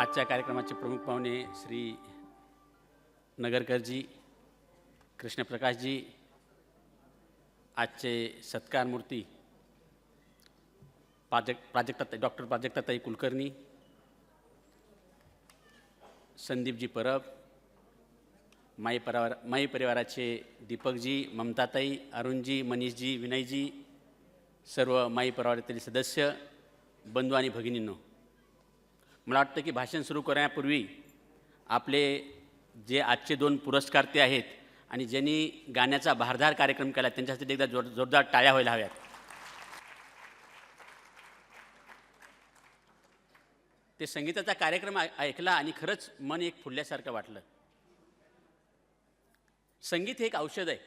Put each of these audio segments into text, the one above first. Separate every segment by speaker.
Speaker 1: आजच्या कार्यक्रमाचे प्रमुख पाहुणे श्री नगरकरजी कृष्णप्रकाशजी आजचे सत्कार मूर्ती प्राजक्त प्राजक्ता डॉक्टर प्राजक्ताताई कुलकर्णी संदीपजी परब माई परिवार माई परिवाराचे दीपकजी ममताताई अरुणजी मनीषजी विनयजी सर्व माई परिवारातील सदस्य बंधू आणि भगिनींनो मला वाटतं की भाषण सुरू करण्यापूर्वी आपले जे आजचे दोन पुरस्कार ते आहेत आणि ज्यांनी गाण्याचा भारधार कार्यक्रम केला त्यांच्यासाठी एकदा जोर जोरदार टाळ्या व्हायला हव्यात. ते संगीताचा कार्यक्रम ऐ- ऐकला आणि खरंच मन एक फुलल्यासारखं वाटलं. संगीत हे एक औषध आहे.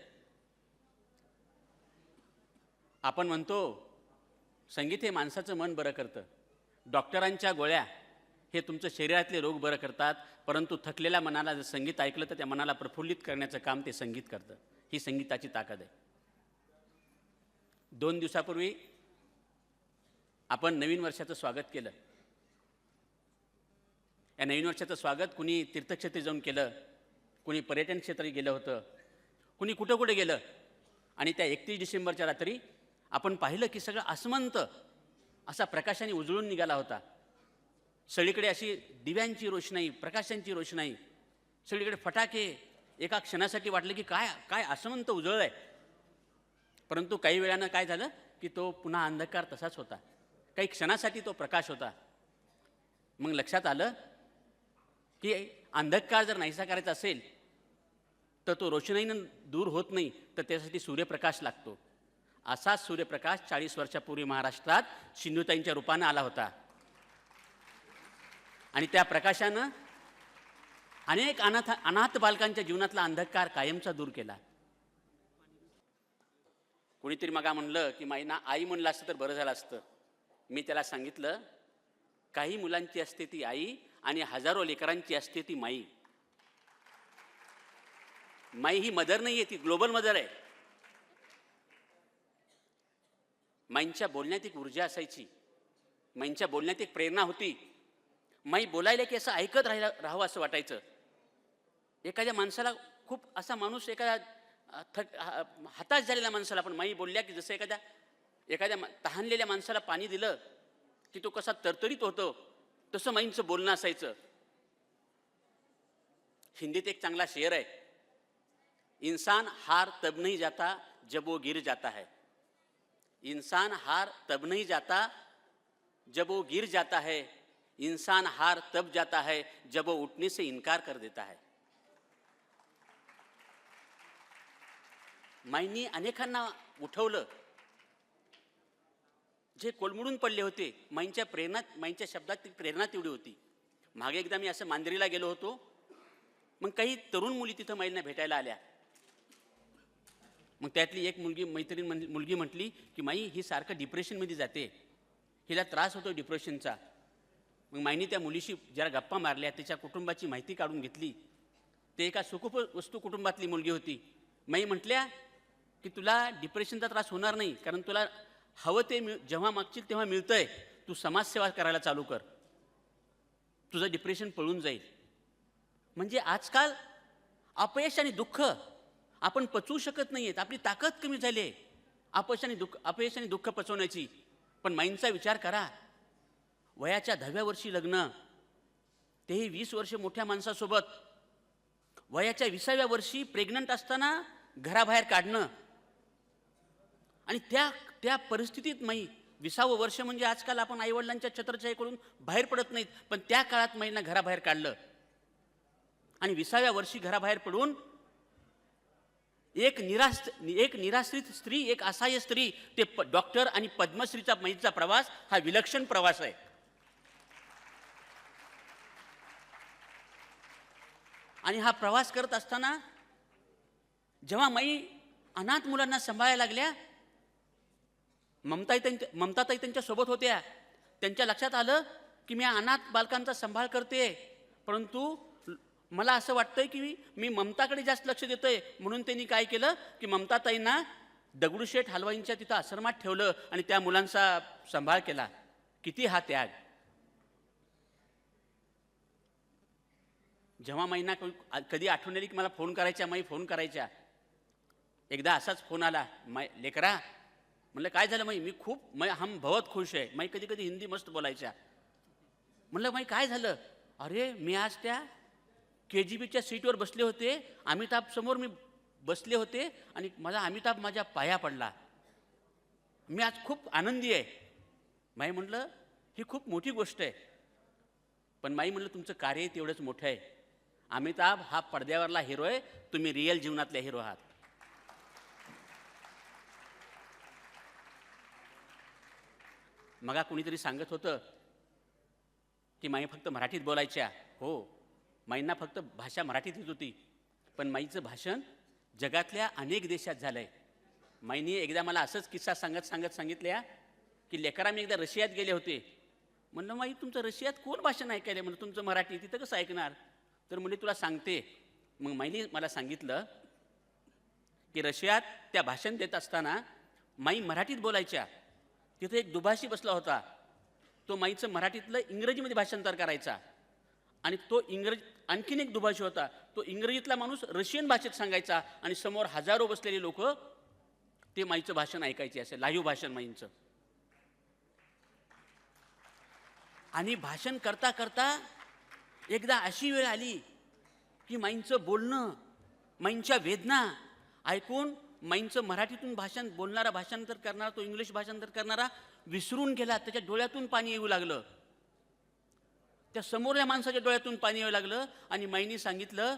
Speaker 1: आपण म्हणतो संगीत हे माणसाचं मन बरं करतं. डॉक्टरांच्या गोळ्या हे तुमचं शरीरातले रोग बरं करतात परंतु थकलेल्या मनाला जर संगीत ऐकलं तर त्या मनाला प्रफुल्लित करण्याचं काम ते संगीत करतं. ही संगीताची ताकद आहे. दोन दिवसापूर्वी आपण नवीन वर्षाचं स्वागत केलं. या नवीन वर्षाचं स्वागत कुणी तीर्थक्षेत्री जाऊन केलं कुणी पर्यटन क्षेत्रात गेलं होतं कुणी कुठं कुठे गेलं. आणि त्या एकतीस डिसेंबरच्या रात्री आपण पाहिलं की सगळं आसमंत असा प्रकाशाने उजळून निघाला होता. सगळीकडे अशी दिव्यांची रोषणाई प्रकाशांची रोषणाई सगळीकडे फटाके एका क्षणासाठी वाटलं की काय काय असमंत उजळलं आहे. परंतु काही वेळानं काय झालं की तो पुन्हा अंधकार तसाच होता. काही क्षणासाठी तो प्रकाश होता. मग लक्षात आलं की अंधकार जर नाहीसा करायचा असेल तर तो रोषणाईनं दूर होत नाही तर त्यासाठी सूर्यप्रकाश लागतो. असाच सूर्यप्रकाश चाळीस वर्षापूर्वी महाराष्ट्रात सिंधुताईंच्या रूपानं आला होता. आणि त्या प्रकाशानं अनेक अनाथ अनाथ बालकांच्या जीवनातला अंधकार कायमचा दूर केला. कोणीतरी मगा म्हणलं की माईना आई म्हणलं असतं तर बरं झालं असतं. मी त्याला सांगितलं काही मुलांची असते ती आई आणि हजारो लेकरांची असते ती माई. माई ही मदर नाही आहे ती ग्लोबल मदर आहे. माईंच्या बोलण्यात एक ऊर्जा असायची. माईंच्या बोलण्यात एक प्रेरणा होती. माई बोलायला की असं ऐकत राहिला राहावं असं वाटायचं. एखाद्या माणसाला खूप असा माणूस एखाद्या थक हताश झालेल्या माणसाला पण माई बोलल्या की जसं एखाद्या एखाद्या तहानलेल्या माणसाला पाणी दिलं की तो कसा तरतरीत होतो तसं माईंचं बोलणं असायचं. हिंदीत एक चांगला शेर आहे. इंसान हार तब नहीं जाता जब वो गिर जाता है. इंसान हार तब नहीं जाता जब वो गिर जाता है. इंसान हार तब जाता है जब वो उठने से इनकार कर देता है। माईंनी अनेकांना उठवलं. जे कोलमडून पडले होते माईंच्या प्रेरणात माईंच्या शब्दात ती प्रेरणा तेवढी होती. मागे एकदा मी असं मांजरीला गेलो होतो. मग काही तरुण मुली तिथं माईंना भेटायला आल्या. मग त्यातली एक मुलगी मैत्रीण मुलगी म्हटली की माई ही सारखं डिप्रेशनमध्ये जाते. हिला त्रास होतो डिप्रेशनचा मग माईने त्या मुलीशी जरा गप्पा मारल्या तिच्या कुटुंबाची माहिती काढून घेतली. ते एका सुखूप वस्तू कुटुंबातली मुलगी होती. माई म्हटल्या की तुला डिप्रेशनचा त्रास होणार नाही कारण तुला हवं ते मिळ जेव्हा मागशील तेव्हा मिळतंय. तू समाजसेवा करायला चालू कर. तुझं डिप्रेशन पळून जाईल. म्हणजे आजकाल अपयश आणि दुःख आपण पचवू शकत नाही आहेत आपली ताकद कमी झाली आहे. अपयश आणि दुःख अपयश आणि दुःख पचवण्याची. पण माईंचा विचार करा. वयाच्या दहाव्या वर्षी लग्न तेही वीस वर्ष मोठ्या माणसासोबत. वयाच्या विसाव्या वर्षी प्रेग्नंट असताना घराबाहेर काढणं. आणि त्या त्या परिस्थितीत माई विसावं वर्ष म्हणजे आजकाल आपण आईवडिलांच्या छत्रछाईकडून बाहेर पडत नाहीत पण त्या काळात माईंना घराबाहेर काढलं. आणि विसाव्या वर्षी घराबाहेर पडून एक निराश एक निराश्रित स्त्री एक असहाय्य स्त्री ते प डॉक्टर आणि पद्मश्रीचा माईचा प्रवास हा विलक्षण प्रवास आहे. आणि हा प्रवास करत असताना जेव्हा माई अनाथ मुलांना सांभाळायला लागल्या ममताई त्यांच्या ममताताई त्यांच्यासोबत होत्या. त्यांच्या लक्षात आलं की मी अनाथ बालकांचा सांभाळ करते परंतु मला असं वाटतंय की मी ममताकडे जास्त लक्ष देतोय. म्हणून त्यांनी काय केलं की ममताताईंना दगडूशेठ हलवाईंच्या तिथं आश्रमात ठेवलं आणि त्या मुलांचा सांभाळ केला. किती हा त्याग. जेव्हा महिना कधी आठवण आली की मला फोन करायच्या माई फोन करायच्या? एकदा असाच फोन आला. माय लेकरा म्हणलं काय झालं माई मी खूप मै हम भवत खुश आहे. माई कधी कधी हिंदी मस्त बोलायच्या. म्हणलं माई काय झालं? अरे मी आज त्या के जी बीच्या सीटवर बसले होते. अमिताभ समोर मी बसले होते आणि माझा अमिताभ माझ्या पाया पडला. मी आज खूप आनंदी आहे. माई म्हटलं ही खूप मोठी गोष्ट आहे. पण माई म्हटलं तुमचं कार्य तेवढंच मोठं आहे. अमिताभ हा पडद्यावरला हिरो आहे. तुम्ही रिअल जीवनातले हिरो आहात. मगा कुणीतरी सांगत होतं की माई फक्त मराठीत बोलायच्या. हो माईंना फक्त भाषा मराठीत येत होती. पण माईचं भाषण जगातल्या अनेक देशात झालं आहे माईनी एकदा मला असंच किस्सा सांगत सांगत सांगितल्या की लेकरा मी एकदा रशियात गेले होते. म्हणलं माई तुमचं रशियात कोण भाषण ऐकायला म्हणलं तुमचं मराठी तिथं कसं ऐकणार? तर म्हणजे तुला सांगते. मग माईने मला सांगितलं की रशियात त्या भाषण देत असताना माई मराठीत बोलायच्या. तिथे एक दुभाषी बसला होता. तो माईचं मराठीतलं इंग्रजीमध्ये भाषांतर करायचा. आणि तो इंग्रज आणखीन एक दुभाषी होता. तो इंग्रजीतला माणूस रशियन भाषेत सांगायचा आणि समोर हजारो बसलेले लोक ते माईचं भाषण ऐकायचे असे लाईव्ह भाषण माईंचं. आणि भाषण करता करता एकदा अशी वेळ आली की माईंचं बोलणं माईंच्या वेदना ऐकून माईंचं मराठीतून भाषण बोलणारा भाषांतर करणारा तो इंग्लिश भाषांतर करणारा विसरून गेला त्याच्या डोळ्यातून पाणी येऊ लागलं. त्या समोरल्या माणसाच्या डोळ्यातून पाणी येऊ लागलं आणि माईंनी सांगितलं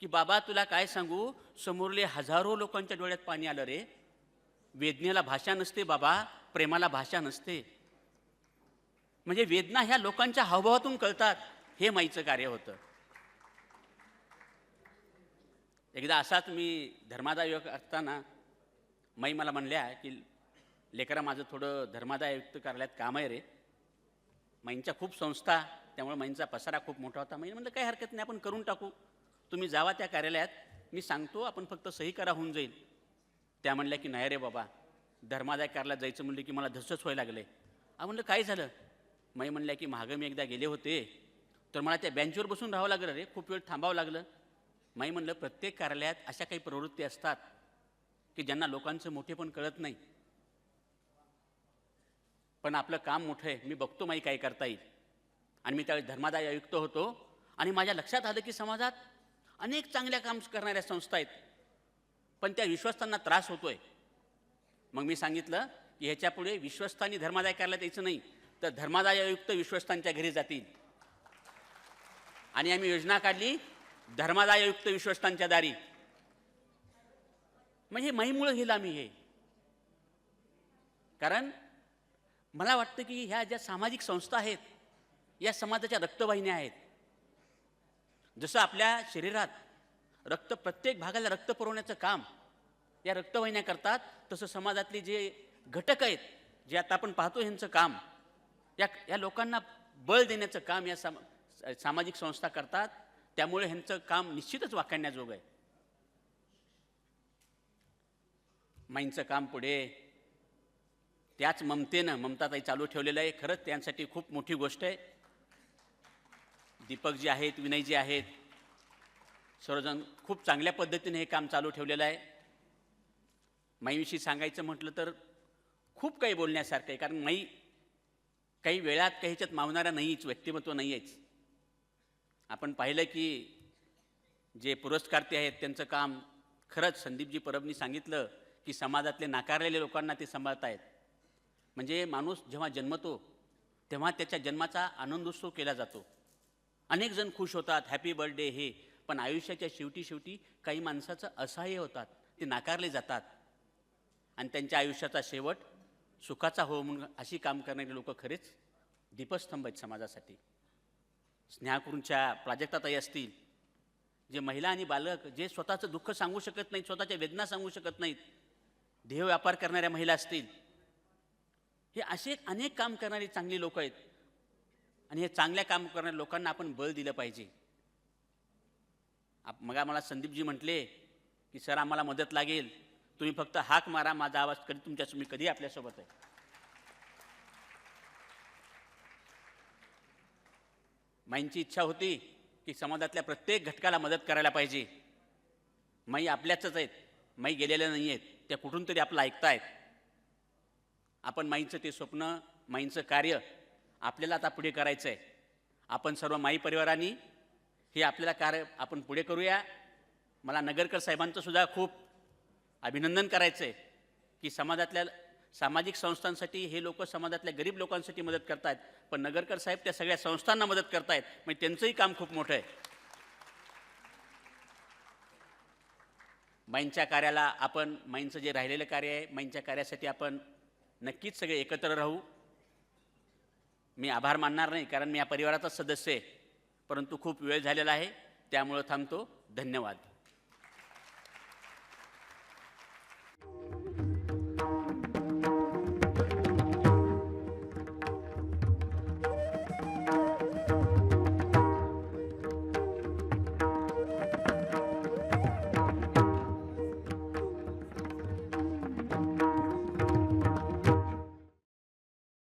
Speaker 1: की बाबा तुला काय सांगू? समोरले हजारो लोकांच्या डोळ्यात पाणी आलं रे. वेदनेला भाषा नसते बाबा प्रेमाला भाषा नसते. म्हणजे वेदना ह्या लोकांच्या हावभावातून कळतात. हे माईचं कार्य होतं. एकदा असाच मी धर्मादाय योग असताना माई मला म्हणल्या की लेकरा माझं थोडं धर्मादाय युक्त कार्यालयात काम आहे रे. माईंच्या खूप संस्था त्यामुळे माईंचा पसारा खूप मोठा होता. माई म्हणलं काही हरकत नाही आपण करून टाकू. तुम्ही जावा त्या कार्यालयात. मी सांगतो आपण फक्त सही करा होऊन जाईल. त्या म्हणल्या की नाही रे बाबा धर्मादाय कार्यालयात जायचं म्हणलं की मला धसच व्हायला लागले आ म्हणलं काय झालं? माई म्हणल्या की मागं मी एकदा गेले होते. तर मला त्या बेंचवर बसून राहावं लागलं रे. खूप वेळ थांबावं लागलं. माई म्हणलं प्रत्येक कार्यालयात अशा काही प्रवृत्ती असतात की ज्यांना लोकांचं मोठेपण कळत नाही. पण आपलं काम मोठं आहे. मी बघतो माई काय करता येईल. आणि मी त्यावेळी धर्मादाय आयुक्त होतो. आणि माझ्या लक्षात आलं की समाजात अनेक चांगल्या काम करणाऱ्या संस्था आहेत. पण त्या विश्वस्तांना त्रास होतोय. मग मी सांगितलं की ह्याच्यापुढे विश्वस्तांनी धर्मादाय कार्यालयात यायचं नाही. तर धर्मादाय आयुक्त विश्वस्तांच्या घरी जातील. आणि आम्ही योजना काढली धर्मादायुक्त विश्वस्तांच्या दारी. म्हणजे माईमुळं गेलं आम्ही हे. कारण मला वाटतं की ह्या ज्या सामाजिक संस्था आहेत या समाजाच्या रक्तवाहिन्या आहेत. जसं आपल्या शरीरात रक्त प्रत्येक भागाला रक्त पुरवण्याचं काम या रक्तवाहिन्या करतात तसं समाजातले जे घटक आहेत जे आता आपण पाहतो ह्यांचं काम या या लोकांना बळ देण्याचं काम या समा सामाजिक संस्था करतात त्यामुळे ह्यांचं काम निश्चितच वाखाणण्याजोगं आहे. माईंचं काम पुढे. त्याच ममतेनं ममताताई चालू ठेवलेलं आहे. खरंच त्यांसाठी खूप मोठी गोष्ट आहे. दीपकजी आहेत विनयजी आहेत. सर्वजण खूप चांगल्या पद्धतीने हे काम चालू ठेवलेलं आहे. माईविषयी सांगायचं म्हटलं तर खूप काही बोलण्यासारखं आहे. कारण माई काही वेळात काही ह्याच्यात मावणारा नाहीच व्यक्तिमत्व नाही आहेच आपण पाहिलं की जे पुरस्कारते आहेत त्यांचं काम खरंच संदीपजी परबनी सांगितलं की समाजातले नाकारलेले लोकांना ते सांभाळत आहेत म्हणजे माणूस जेव्हा जन्मतो तेव्हा त्याच्या जन्माचा आनंदोत्सव केला जातो. अनेक जण खुश होतात हॅपी बर्थडे हे. पण आयुष्याच्या शेवटी शेवटी काही माणसाचं असहाय्य होतात ते नाकारले जातात. आणि त्यांच्या आयुष्याचा शेवट सुखाचा हो म्हणून अशी काम करणारी लोक खरेच दीपस्तंभ आहेत समाजासाठी. स्नेहाकुरूंच्या प्राजक्ताताई असतील जे महिला आणि बालक जे स्वतःचं दुःख सांगू शकत नाहीत स्वतःच्या वेदना सांगू शकत नाहीत देह व्यापार करणाऱ्या महिला असतील हे असे अनेक काम करणारी चांगली लोक आहेत. आणि हे चांगल्या काम करणाऱ्या लोकांना आपण बळ दिलं पाहिजे. आप मग मला संदीपजी म्हटले की सर आम्हाला मदत लागेल. तुम्ही फक्त हाक मारा माझा आवाज कधी तुमच्या मी कधी आपल्यासोबत आहे? माईंची इच्छा होती की समाजातल्या प्रत्येक घटकाला मदत करायला पाहिजे. माई आपल्याच आहेत. माई गेलेल्या नाही आहेत त्या कुठून तरी आपलं ऐकतायत. आपण माईंचं ते स्वप्न माईंचं कार्य आपल्याला आता पुढे करायचं आहे आपण सर्व माई परिवारांनी हे आपल्याला कार्य आपण पुढे करूया. मला नगरकर साहेबांचं सुद्धा खूप अभिनंदन करायचं आहे की समाजातल्या सामाजिक संस्थांसाठी हे लोक समाजातल्या गरीब लोकांसाठी मदत करतायत पण नगरकर साहेब त्या सगळ्या संस्थांना मदत करतायत. म्हणजे त्यांचंही काम खूप मोठं आहे. माईंच्या कार्याला आपण माईंचं जे राहिलेलं कार्य आहे माईंच्या कार्यासाठी आपण नक्कीच सगळे एकत्र राहू. मी आभार मानणार नाही कारण मी या परिवाराचाच सदस्य आहे. परंतु खूप वेळ झालेला आहे त्यामुळं थांबतो. धन्यवाद.